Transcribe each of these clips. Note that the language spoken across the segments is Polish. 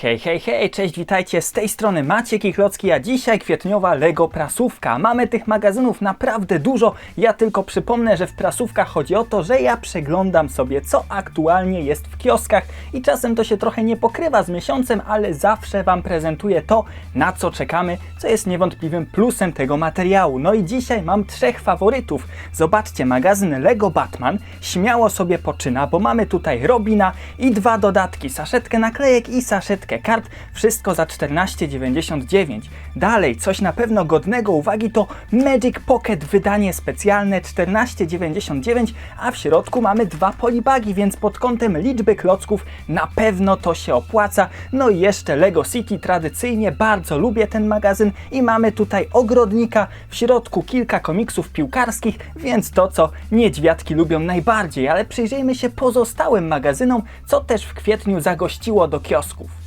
Hej, hej, hej, cześć, witajcie, z tej strony Maciek i Klocki, a dzisiaj kwietniowa Lego prasówka. Mamy tych magazynów naprawdę dużo, ja tylko przypomnę, że w prasówkach chodzi o to, że ja przeglądam sobie, co aktualnie jest w kioskach i czasem to się trochę nie pokrywa z miesiącem, ale zawsze Wam prezentuję to, na co czekamy, co jest niewątpliwym plusem tego materiału. No i dzisiaj mam trzech faworytów. Zobaczcie, magazyn Lego Batman śmiało sobie poczyna, bo mamy tutaj Robina i dwa dodatki, saszetkę naklejek i saszetkę kart, wszystko za 14,99. Dalej, coś na pewno godnego uwagi to Magic Pocket wydanie specjalne 14,99, a w środku mamy dwa polibagi, więc pod kątem liczby klocków na pewno to się opłaca. No i jeszcze Lego City, tradycyjnie bardzo lubię ten magazyn i mamy tutaj ogrodnika, w środku kilka komiksów piłkarskich, więc to co niedźwiadki lubią najbardziej, ale przyjrzyjmy się pozostałym magazynom, co też w kwietniu zagościło do kiosków.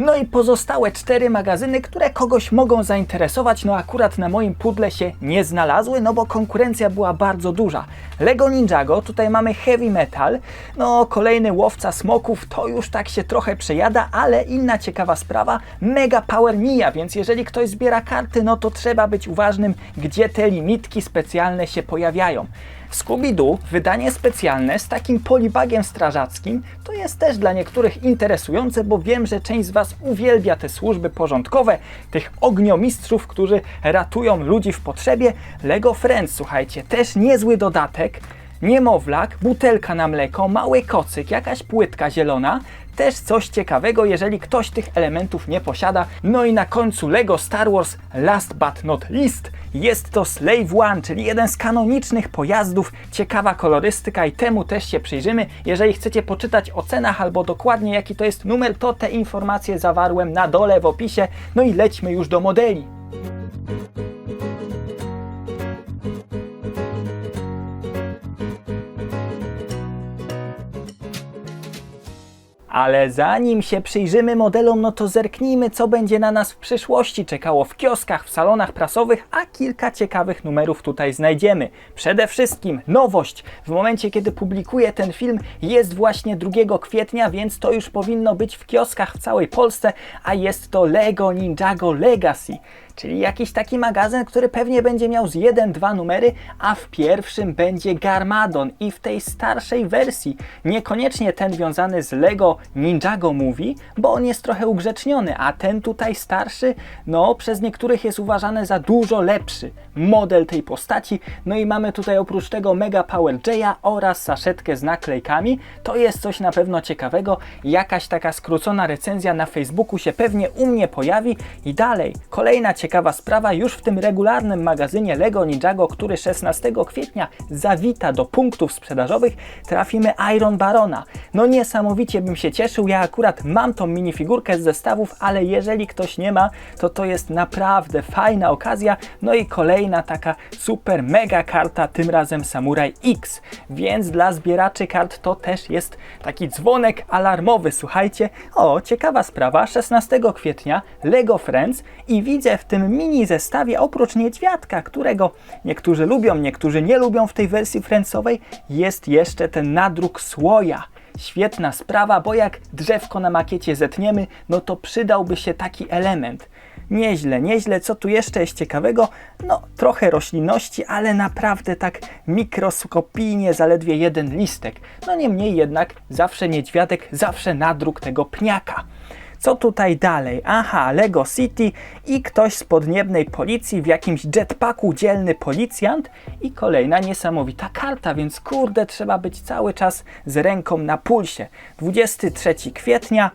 No i pozostałe cztery magazyny, które kogoś mogą zainteresować, no akurat na moim pudle się nie znalazły, no bo konkurencja była bardzo duża. Lego Ninjago, tutaj mamy Heavy Metal, no kolejny łowca smoków, to już tak się trochę przejada, ale inna ciekawa sprawa, Mega Power Mia, więc jeżeli ktoś zbiera karty, no to trzeba być uważnym, gdzie te limitki specjalne się pojawiają. Scooby-Doo, wydanie specjalne z takim polibagiem strażackim, to jest też dla niektórych interesujące, bo wiem, że część z Was uwielbia te służby porządkowe, tych ogniomistrzów, którzy ratują ludzi w potrzebie. Lego Friends, słuchajcie, też niezły dodatek. Niemowlak, butelka na mleko, mały kocyk, jakaś płytka zielona, też coś ciekawego, jeżeli ktoś tych elementów nie posiada. No i na końcu Lego Star Wars Last But Not Least jest to Slave One, czyli jeden z kanonicznych pojazdów. Ciekawa kolorystyka i temu też się przyjrzymy. Jeżeli chcecie poczytać o cenach albo dokładnie jaki to jest numer, to te informacje zawarłem na dole w opisie. No i lećmy już do modeli. Ale zanim się przyjrzymy modelom, no to zerknijmy, co będzie na nas w przyszłości czekało w kioskach, w salonach prasowych, a kilka ciekawych numerów tutaj znajdziemy. Przede wszystkim nowość. W momencie, kiedy publikuję ten film, jest właśnie 2 kwietnia, więc to już powinno być w kioskach w całej Polsce, a jest to Lego Ninjago Legacy. Czyli jakiś taki magazyn, który pewnie będzie miał z 1-2 numery, a w pierwszym będzie Garmadon i w tej starszej wersji. Niekoniecznie ten wiązany z Lego Ninjago Movie, bo on jest trochę ugrzeczniony, a ten tutaj starszy, no przez niektórych jest uważany za dużo lepszy model tej postaci. No i mamy tutaj oprócz tego Mega Power J'a oraz saszetkę z naklejkami. To jest coś na pewno ciekawego. Jakaś taka skrócona recenzja na Facebooku się pewnie u mnie pojawi. I dalej, kolejna ciekawa sprawa już w tym regularnym magazynie Lego Ninjago, który 16 kwietnia zawita do punktów sprzedażowych, trafimy Iron Barona. No niesamowicie bym się cieszył, ja akurat mam tą minifigurkę z zestawów, ale jeżeli ktoś nie ma, to to jest naprawdę fajna okazja. No i kolejna taka super mega karta, tym razem Samurai X. Więc dla zbieraczy kart to też jest taki dzwonek alarmowy. Słuchajcie, o ciekawa sprawa, 16 kwietnia Lego Friends i widzę w tym mini zestawie oprócz niedźwiadka, którego niektórzy lubią, niektórzy nie lubią w tej wersji Friendsowej, jest jeszcze ten nadruk słoja. Świetna sprawa, bo jak drzewko na makiecie zetniemy, no to przydałby się taki element. Nieźle, nieźle. Co tu jeszcze jest ciekawego? No, trochę roślinności, ale naprawdę tak mikroskopijnie, zaledwie jeden listek. No niemniej jednak, zawsze niedźwiadek, zawsze nadruk tego pniaka. Co tutaj dalej? Aha, Lego City i ktoś z podniebnej policji w jakimś jetpacku dzielny policjant i kolejna niesamowita karta, więc kurde, trzeba być cały czas z ręką na pulsie. 23 kwietnia.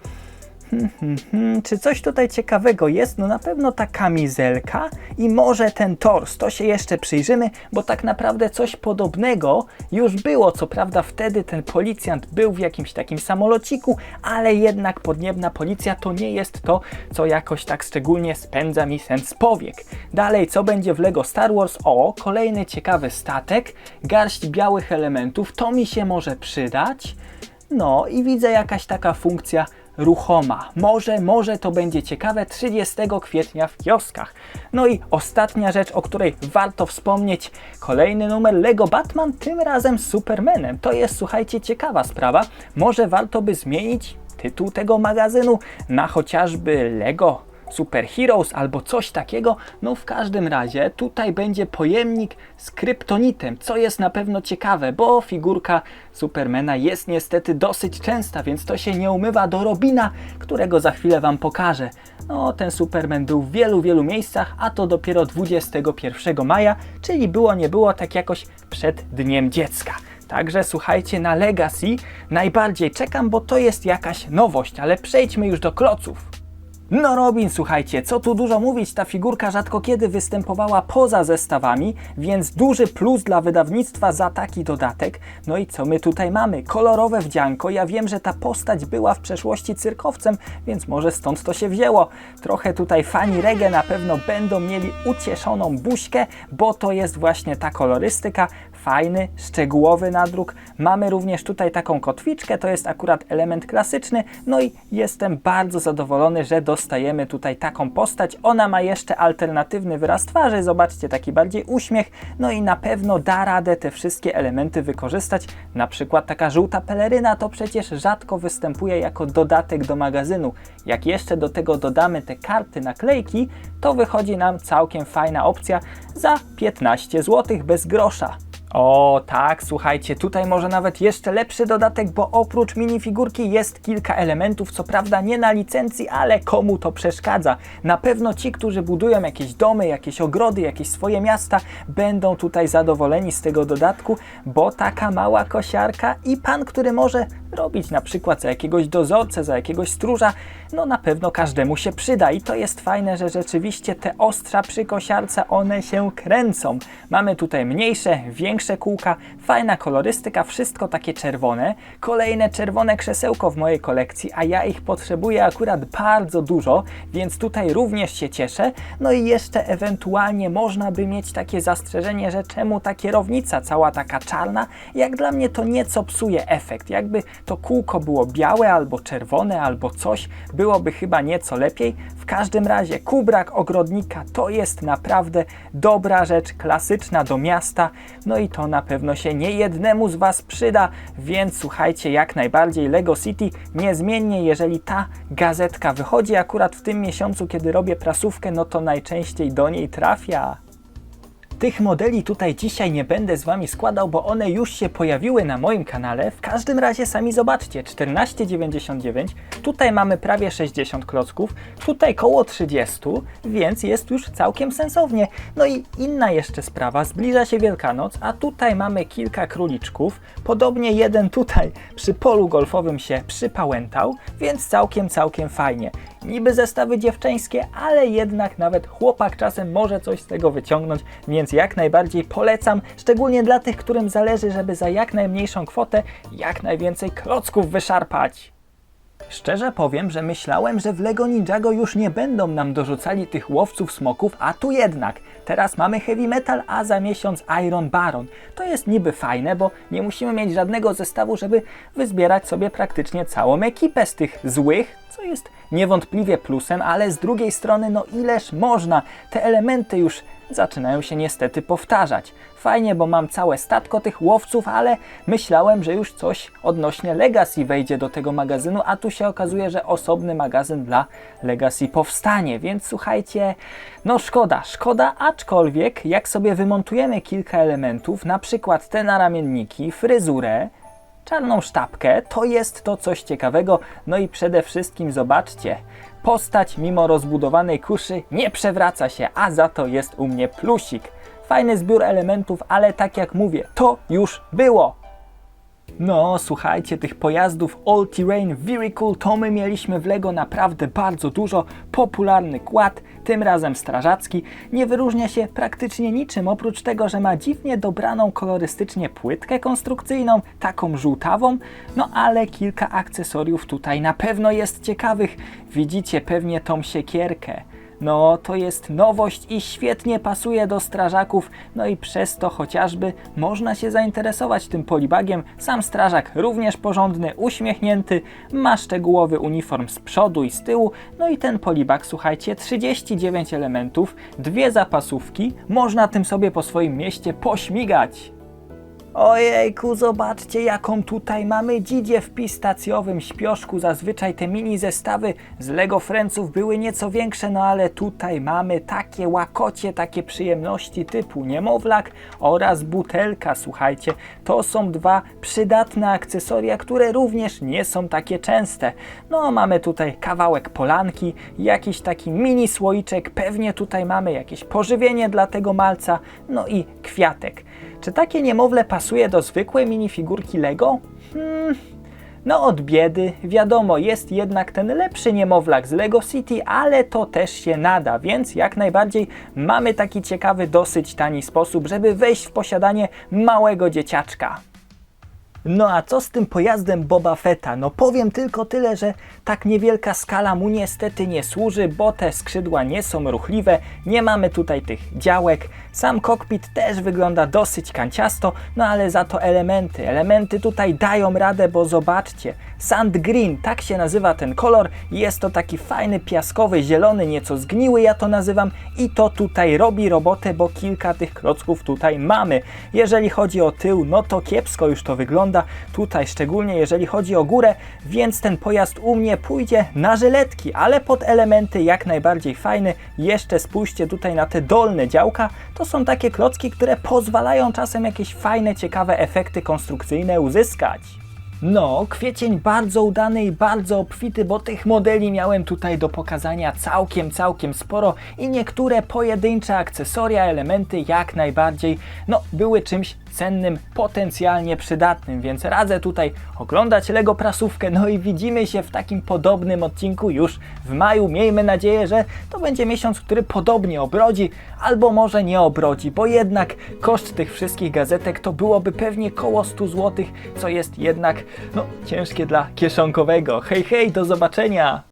Hmm, hmm, hmm. Czy coś tutaj ciekawego jest? No na pewno ta kamizelka i może ten tors. To się jeszcze przyjrzymy, bo tak naprawdę coś podobnego już było. Co prawda wtedy ten policjant był w jakimś takim samolociku, ale jednak podniebna policja to nie jest to, co jakoś tak szczególnie spędza mi sens powiek. Dalej, co będzie w LEGO Star Wars? O, kolejny ciekawy statek, garść białych elementów. To mi się może przydać. No i widzę jakaś taka funkcja ruchoma. Może, może to będzie ciekawe 30 kwietnia w kioskach. No i ostatnia rzecz, o której warto wspomnieć, kolejny numer Lego Batman, tym razem z Supermanem. To jest, słuchajcie, ciekawa sprawa. Może warto by zmienić tytuł tego magazynu, na chociażby Lego Super Heroes albo coś takiego. No w każdym razie tutaj będzie pojemnik z kryptonitem, co jest na pewno ciekawe, bo figurka Supermana jest niestety dosyć częsta, więc to się nie umywa do Robina, którego za chwilę Wam pokażę. No, ten Superman był w wielu, wielu miejscach, a to dopiero 21 maja, czyli było nie było tak jakoś przed Dniem Dziecka. Także słuchajcie, na Legacy najbardziej czekam, bo to jest jakaś nowość, ale przejdźmy już do kloców. No Robin, słuchajcie, co tu dużo mówić, ta figurka rzadko kiedy występowała poza zestawami, więc duży plus dla wydawnictwa za taki dodatek. No i co my tutaj mamy? Kolorowe wdzianko, ja wiem, że ta postać była w przeszłości cyrkowcem, więc może stąd to się wzięło. Trochę tutaj fani reggae na pewno będą mieli ucieszoną buźkę, bo to jest właśnie ta kolorystyka, fajny, szczegółowy nadruk. Mamy również tutaj taką kotwiczkę, to jest akurat element klasyczny, no i jestem bardzo zadowolony, że dostajemy tutaj taką postać. Ona ma jeszcze alternatywny wyraz twarzy, zobaczcie, taki bardziej uśmiech, no i na pewno da radę te wszystkie elementy wykorzystać. Na przykład taka żółta peleryna to przecież rzadko występuje jako dodatek do magazynu. Jak jeszcze do tego dodamy te karty naklejki, to wychodzi nam całkiem fajna opcja za 15 zł bez grosza. O tak, słuchajcie, tutaj może nawet jeszcze lepszy dodatek, bo oprócz minifigurki jest kilka elementów, co prawda nie na licencji, ale komu to przeszkadza? Na pewno ci, którzy budują jakieś domy, jakieś ogrody, jakieś swoje miasta, będą tutaj zadowoleni z tego dodatku, bo taka mała kosiarka i pan, który może robić na przykład za jakiegoś dozorcę, za jakiegoś stróża, no na pewno każdemu się przyda i to jest fajne, że rzeczywiście te ostrza przy kosiarce, one się kręcą. Mamy tutaj mniejsze, większe kółka, fajna kolorystyka, wszystko takie czerwone. Kolejne czerwone krzesełko w mojej kolekcji, a ja ich potrzebuję akurat bardzo dużo, więc tutaj również się cieszę. No i jeszcze ewentualnie można by mieć takie zastrzeżenie, że czemu ta kierownica cała taka czarna? Jak dla mnie to nieco psuje efekt. Jakby to kółko było białe albo czerwone albo coś, byłoby chyba nieco lepiej. W każdym razie kubrak ogrodnika to jest naprawdę dobra rzecz, klasyczna do miasta. No i to na pewno się nie jednemu z Was przyda, więc słuchajcie, jak najbardziej Lego City niezmiennie, jeżeli ta gazetka wychodzi akurat w tym miesiącu, kiedy robię prasówkę, no to najczęściej do niej trafia. Tych modeli tutaj dzisiaj nie będę z Wami składał, bo one już się pojawiły na moim kanale. W każdym razie sami zobaczcie, 14,99, tutaj mamy prawie 60 klocków, tutaj koło 30, więc jest już całkiem sensownie. No i inna jeszcze sprawa, zbliża się Wielkanoc, a tutaj mamy kilka króliczków, podobnie jeden tutaj przy polu golfowym się przypałętał, więc całkiem, całkiem fajnie. Niby zestawy dziewczęskie, ale jednak nawet chłopak czasem może coś z tego wyciągnąć, więc jak najbardziej polecam, szczególnie dla tych, którym zależy, żeby za jak najmniejszą kwotę jak najwięcej klocków wyszarpać. Szczerze powiem, że myślałem, że w Lego Ninjago już nie będą nam dorzucali tych łowców smoków, a tu jednak. Teraz mamy Heavy Metal, a za miesiąc Iron Baron. To jest niby fajne, bo nie musimy mieć żadnego zestawu, żeby wyzbierać sobie praktycznie całą ekipę z tych złych, co jest niewątpliwie plusem, ale z drugiej strony, no ileż można, te elementy już zaczynają się niestety powtarzać. Fajnie, bo mam całe statko tych łowców, ale myślałem, że już coś odnośnie Legacy wejdzie do tego magazynu, a tu się okazuje, że osobny magazyn dla Legacy powstanie, więc słuchajcie, no szkoda, szkoda, aczkolwiek jak sobie wymontujemy kilka elementów, na przykład te naramienniki, fryzurę, czarną sztabkę, to jest to coś ciekawego. No i przede wszystkim zobaczcie, postać mimo rozbudowanej kuszy nie przewraca się, a za to jest u mnie plusik. Fajny zbiór elementów, ale tak jak mówię, to już było. No, słuchajcie, tych pojazdów All Terrain Cool to my mieliśmy w LEGO naprawdę bardzo dużo. Popularny kład, tym razem strażacki, nie wyróżnia się praktycznie niczym, oprócz tego, że ma dziwnie dobraną kolorystycznie płytkę konstrukcyjną, taką żółtawą, no ale kilka akcesoriów tutaj na pewno jest ciekawych. Widzicie pewnie tą siekierkę. No, to jest nowość i świetnie pasuje do strażaków, no i przez to chociażby można się zainteresować tym polibagiem. Sam strażak również porządny, uśmiechnięty, ma szczegółowy uniform z przodu i z tyłu, no i ten polibag, słuchajcie, 39 elementów, dwie zapasówki, można tym sobie po swoim mieście pośmigać. Ojejku, zobaczcie jaką tutaj mamy dzidzie w pistacjowym śpioszku. Zazwyczaj te mini zestawy z Lego Friendsów były nieco większe, no ale tutaj mamy takie łakocie, takie przyjemności typu niemowlak oraz butelka. Słuchajcie, to są dwa przydatne akcesoria, które również nie są takie częste. No, mamy tutaj kawałek polanki, jakiś taki mini słoiczek, pewnie tutaj mamy jakieś pożywienie dla tego malca, no i kwiatek. Czy takie niemowlę pasuje do zwykłej minifigurki Lego? Hmm, no od biedy, wiadomo, jest jednak ten lepszy niemowlak z Lego City, ale to też się nada, więc jak najbardziej mamy taki ciekawy, dosyć tani sposób, żeby wejść w posiadanie małego dzieciaczka. No a co z tym pojazdem Boba Fetta? No powiem tylko tyle, że tak niewielka skala mu niestety nie służy, bo te skrzydła nie są ruchliwe, nie mamy tutaj tych działek. Sam kokpit też wygląda dosyć kanciasto, no ale za to elementy. Elementy tutaj dają radę, bo zobaczcie, sand green, tak się nazywa ten kolor. Jest to taki fajny, piaskowy, zielony, nieco zgniły ja to nazywam i to tutaj robi robotę, bo kilka tych klocków tutaj mamy. Jeżeli chodzi o tył, no to kiepsko już to wygląda. Tutaj szczególnie jeżeli chodzi o górę, więc ten pojazd u mnie pójdzie na żyletki, ale pod elementy jak najbardziej fajny. Jeszcze spójrzcie tutaj na te dolne działka. To są takie klocki, które pozwalają czasem jakieś fajne, ciekawe efekty konstrukcyjne uzyskać. No, kwiecień bardzo udany i bardzo obfity, bo tych modeli miałem tutaj do pokazania całkiem, całkiem sporo i niektóre pojedyncze akcesoria, elementy jak najbardziej, no, były czymś cennym, potencjalnie przydatnym, więc radzę tutaj oglądać Lego prasówkę, no i widzimy się w takim podobnym odcinku już w maju. Miejmy nadzieję, że to będzie miesiąc, który podobnie obrodzi, albo może nie obrodzi, bo jednak koszt tych wszystkich gazetek to byłoby pewnie koło 100 zł, co jest jednak no, ciężkie dla kieszonkowego. Hej, hej, do zobaczenia!